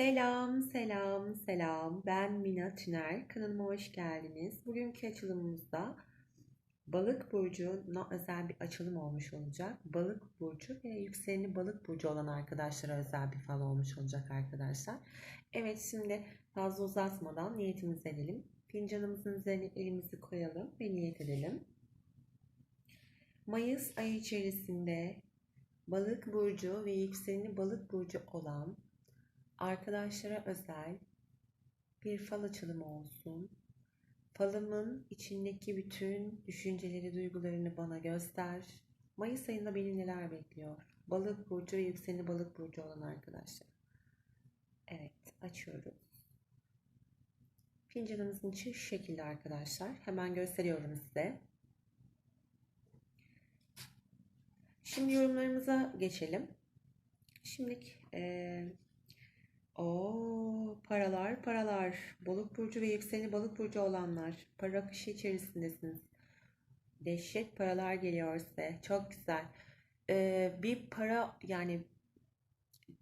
Selam, selam, selam. Ben Mina Tüner. Kanalıma hoş geldiniz. Bugünkü açılımımızda Balık burcuna özel bir açılım olmuş olacak. Balık burcu ve yükseleni Balık burcu olan arkadaşlara özel bir fal olmuş olacak arkadaşlar. Evet, şimdi fazla uzatmadan niyetimizi edelim. Fincanımızın üzerine elimizi koyalım ve niyet edelim. Mayıs ayı içerisinde Balık burcu ve yükseleni Balık burcu olan arkadaşlara özel bir fal açılımı olsun. Falımın içindeki bütün düşünceleri, duygularını bana göster. Mayıs ayında beni neler bekliyor? Balık burcu ve yükseleni balık burcu olan arkadaşlar. Evet, açıyoruz. Fincanımızın içi şu şekilde arkadaşlar. Hemen gösteriyorum size. Şimdi yorumlarımıza geçelim. Şimdilik e, o paralar paralar. Balık burcu ve yükseleni balık burcu olanlar. Para akışı içerisindesiniz. Dehşet paralar geliyor size. Çok güzel. Ee, bir para yani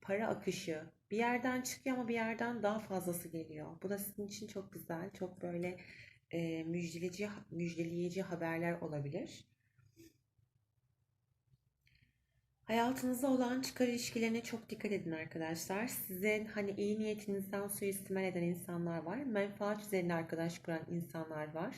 para akışı bir yerden çıkıyor ama bir yerden daha fazlası geliyor. Bu da sizin için çok güzel. Çok böyle e, müjdeleyici, müjdeleyici haberler olabilir. Hayatınızda olan çıkar ilişkilerine çok dikkat edin arkadaşlar. Sizin hani iyi niyetinizden suistimal eden insanlar var. Menfaat üzerine arkadaş kuran insanlar var.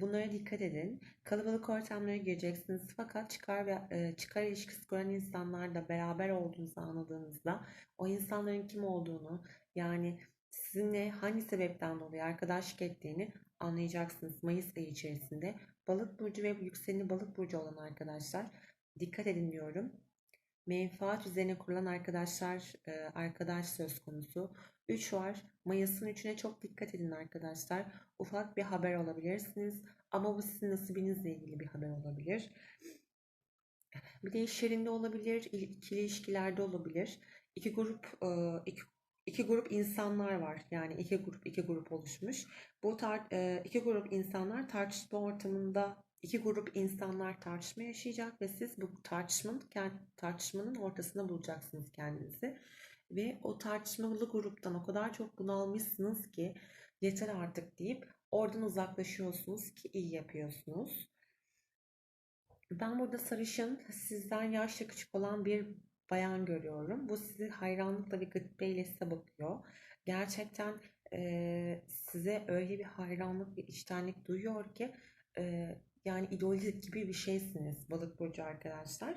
Bunlara dikkat edin. Kalabalık ortamlara gireceksiniz fakat çıkar ve çıkar ilişkisi kuran insanlarla beraber olduğunuzu anladığınızda o insanların kim olduğunu yani sizinle hangi sebepten dolayı arkadaşlık ettiğini anlayacaksınız Mayıs ayı içerisinde. Balık burcu ve yükseleni balık burcu olan arkadaşlar dikkat edin diyorum. Menfaat üzerine kurulan arkadaşlar, e, arkadaş söz konusu. 3 var. Mayıs'ın 3'üne çok dikkat edin arkadaşlar. Ufak bir haber olabilirsiniz. Ama bu sizin nasibinizle ilgili bir haber olabilir. Bir de iş yerinde olabilir, ikili ilişkilerde olabilir. İki grup, e, iki, iki grup insanlar var. Yani iki grup, iki grup oluşmuş. Bu tar e, iki grup insanlar tartışma ortamında iki grup insanlar tartışma yaşayacak ve siz bu tartışmanın tartışmanın ortasında bulacaksınız kendinizi. Ve o tartışmalı gruptan o kadar çok bunalmışsınız ki yeter artık deyip oradan uzaklaşıyorsunuz ki iyi yapıyorsunuz. Ben burada sarışın, sizden yaşça küçük olan bir bayan görüyorum. Bu sizi hayranlıkla ve gıdbeyle size bakıyor. Gerçekten e, size öyle bir hayranlık ve içtenlik duyuyor ki e, yani idol gibi bir şeysiniz balık burcu arkadaşlar.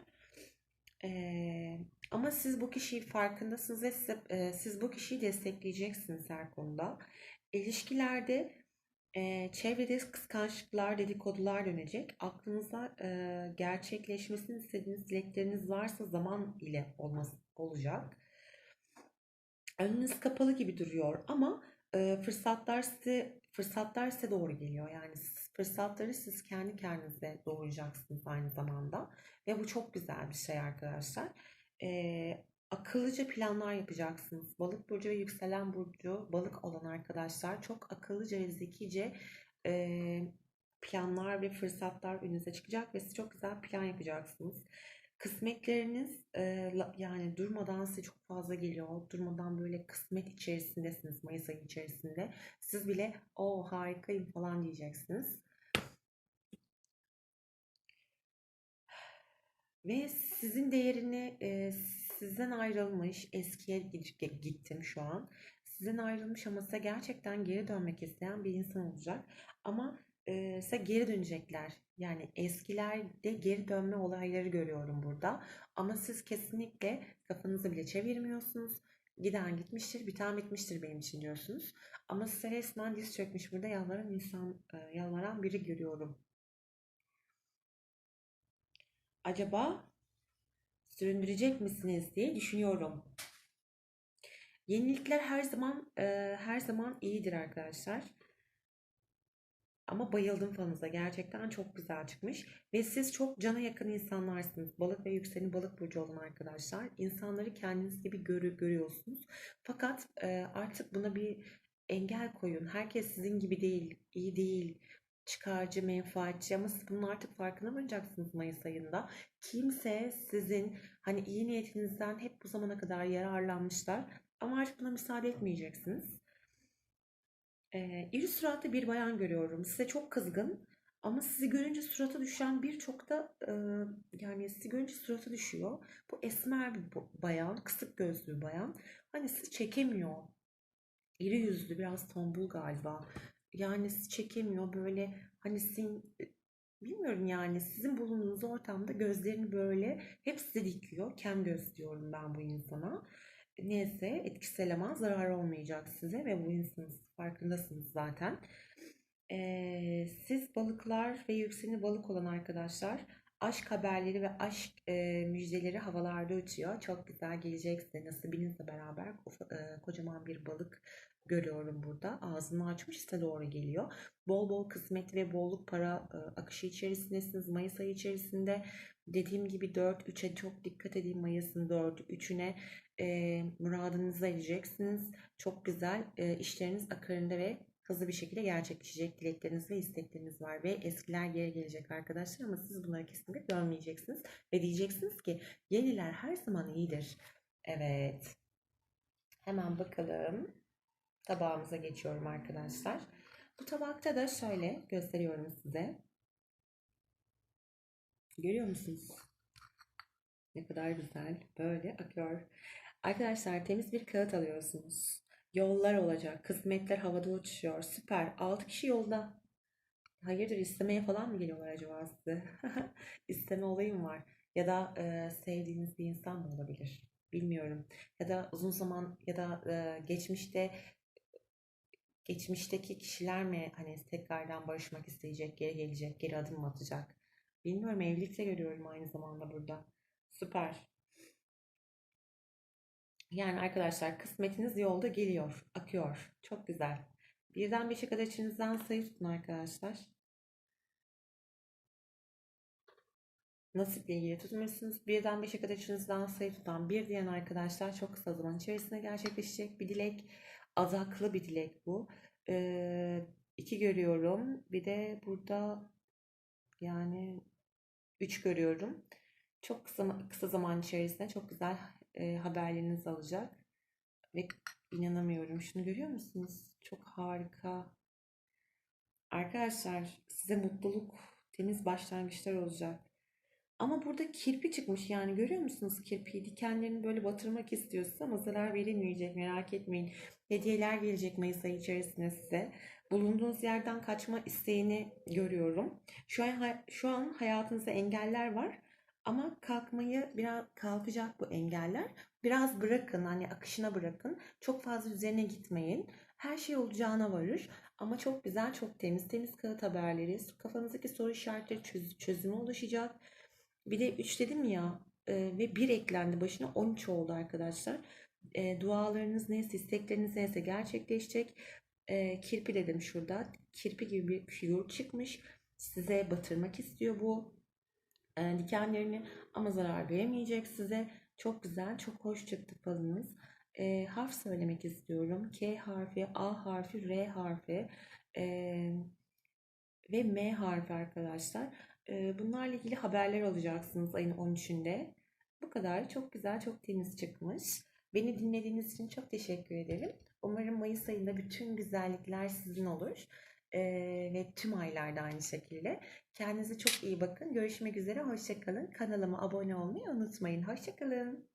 Ee, ama siz bu kişiyi farkındasınız ve siz, e, siz bu kişiyi destekleyeceksiniz her konuda. İlişkilerde e, çevrede kıskançlıklar, dedikodular dönecek. Aklınıza e, gerçekleşmesini istediğiniz dilekleriniz varsa zaman ile olması olacak. Önünüz kapalı gibi duruyor ama e, fırsatlar size fırsatlar size doğru geliyor. Yani fırsatları siz kendi kendinize doğuracaksınız aynı zamanda. Ve bu çok güzel bir şey arkadaşlar. E, akıllıca planlar yapacaksınız. Balık burcu ve yükselen burcu balık olan arkadaşlar çok akıllıca ve zekice e, planlar ve fırsatlar önünüze çıkacak ve siz çok güzel plan yapacaksınız. Kısmetleriniz e, yani durmadan size çok fazla geliyor. Durmadan böyle kısmet içerisindesiniz Mayıs ayı içerisinde. Siz bile o harikayım falan diyeceksiniz. Ve sizin değerini e, sizden ayrılmış, eskiye gittim şu an. Sizden ayrılmış ama size gerçekten geri dönmek isteyen bir insan olacak. Ama e, size geri dönecekler. Yani eskilerde geri dönme olayları görüyorum burada. Ama siz kesinlikle kafanızı bile çevirmiyorsunuz. Giden gitmiştir, biten bitmiştir benim için diyorsunuz. Ama size resmen diz çökmüş burada yalvaran insan, e, yalvaran biri görüyorum. Acaba süründürecek misiniz diye düşünüyorum. Yenilikler her zaman e, her zaman iyidir arkadaşlar. Ama bayıldım fanınıza. Gerçekten çok güzel çıkmış. Ve siz çok cana yakın insanlarsınız. Balık ve yükselen balık burcu olan arkadaşlar. İnsanları kendiniz gibi görü görüyorsunuz. Fakat e, artık buna bir engel koyun. Herkes sizin gibi değil, iyi değil, çıkarcı, menfaatçi ama siz bunun artık farkına varacaksınız Mayıs ayında. Kimse sizin hani iyi niyetinizden hep bu zamana kadar yararlanmışlar Ama artık buna müsaade etmeyeceksiniz. Ee, iri suratlı bir bayan görüyorum. Size çok kızgın ama sizi görünce surata düşen birçok da e, yani sizi görünce surata düşüyor. Bu esmer bir bayan, kısık gözlü bir bayan. Hani sizi çekemiyor. İri yüzlü, biraz tombul galiba. Yani çekemiyor böyle hani sizin bilmiyorum yani sizin bulunduğunuz ortamda gözlerini böyle hep size dikiyor. Kem göz diyorum ben bu insana. Neyse etkisel ama zarar olmayacak size ve bu insanın farkındasınız zaten. Ee, siz balıklar ve yükseleni balık olan arkadaşlar aşk haberleri ve aşk e, müjdeleri havalarda uçuyor. Çok güzel gelecek size nasibinizle beraber e, kocaman bir balık görüyorum burada. Ağzını açmış size doğru geliyor. Bol bol kısmet ve bolluk para e, akışı içerisindesiniz. Mayıs ayı içerisinde dediğim gibi 4-3'e çok dikkat edin. Mayıs'ın 4-3'üne e, muradınıza ereceksiniz. Çok güzel e, işleriniz akarında ve hızlı bir şekilde gerçekleşecek dilekleriniz ve istekleriniz var ve eskiler geri gelecek arkadaşlar ama siz bunları kesinlikle görmeyeceksiniz ve diyeceksiniz ki yeniler her zaman iyidir. Evet. Hemen bakalım. Tabağımıza geçiyorum arkadaşlar. Bu tabakta da şöyle gösteriyorum size. Görüyor musunuz? Ne kadar güzel. Böyle akıyor. Arkadaşlar temiz bir kağıt alıyorsunuz. Yollar olacak. Kısmetler havada uçuşuyor. Süper. 6 kişi yolda. Hayırdır istemeye falan mı geliyorlar acaba size? İsteme olayı mı var? Ya da e, sevdiğiniz bir insan mı olabilir? Bilmiyorum. Ya da uzun zaman ya da e, geçmişte geçmişteki kişiler mi hani tekrardan barışmak isteyecek, geri gelecek, geri adım mı atacak? Bilmiyorum. Evlilikte görüyorum aynı zamanda burada. Süper. Yani arkadaşlar kısmetiniz yolda geliyor, akıyor. Çok güzel. Birden beşe kadar içinizden sayı tutun arkadaşlar. Nasiple ilgili tutmuşsunuz. Birden beşe kadar içinizden sayı tutan bir diyen arkadaşlar çok kısa zaman içerisinde gerçekleşecek bir dilek. Adaklı bir dilek bu. Ee, iki görüyorum. Bir de burada yani üç görüyorum. Çok kısa, kısa zaman içerisinde çok güzel e, haberleriniz alacak. Ve inanamıyorum. Şunu görüyor musunuz? Çok harika. Arkadaşlar size mutluluk, temiz başlangıçlar olacak. Ama burada kirpi çıkmış yani görüyor musunuz kirpiyi? Dikenlerini böyle batırmak istiyorsa ama zarar verilmeyecek merak etmeyin. Hediyeler gelecek Mayıs ayı içerisinde size. Bulunduğunuz yerden kaçma isteğini görüyorum. Şu an, şu an hayatınızda engeller var. Ama kalkmayı biraz kalkacak bu engeller. Biraz bırakın hani akışına bırakın. Çok fazla üzerine gitmeyin. Her şey olacağına varır. Ama çok güzel, çok temiz, temiz kağıt haberleri. Kafanızdaki soru işaretleri çöz, çözüme ulaşacak. Bir de 3 dedim ya e, ve bir eklendi başına 13 oldu arkadaşlar. E, dualarınız neyse, istekleriniz neyse gerçekleşecek. E, kirpi dedim şurada. Kirpi gibi bir figür çıkmış. Size batırmak istiyor bu e, dikenlerini ama zarar veremeyecek size. Çok güzel, çok hoş çıktı falınız. E, harf söylemek istiyorum. K harfi, A harfi, R harfi e, ve M harfi arkadaşlar. E, bunlarla ilgili haberler alacaksınız ayın 13'ünde. Bu kadar. Çok güzel, çok temiz çıkmış. Beni dinlediğiniz için çok teşekkür ederim. Umarım Mayıs ayında bütün güzellikler sizin olur. E, ve tüm aylarda aynı şekilde. Kendinize çok iyi bakın. Görüşmek üzere. Hoşçakalın. Kanalıma abone olmayı unutmayın. Hoşçakalın.